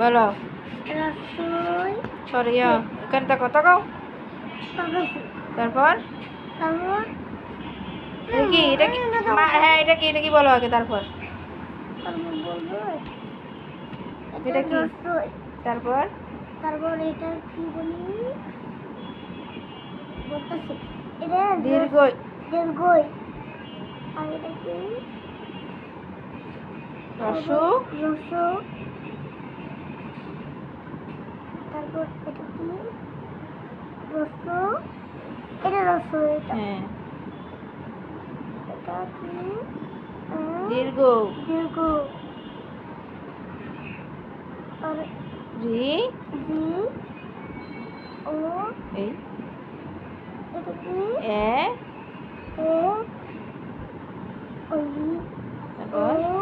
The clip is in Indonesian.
Bolo. Sorry ya. Kan tak kota kau? Telepon. Telepon. Lagi, lagi. Mak, hai, lagi, lagi bolo lagi telepon. Lagi, lagi. Telepon. Telepon itu ini. Dirgoy. Dirgoy. lagi. Rasul. Rasul. এটা হ্যাঁ। কি দীর্ঘ দীর্ঘ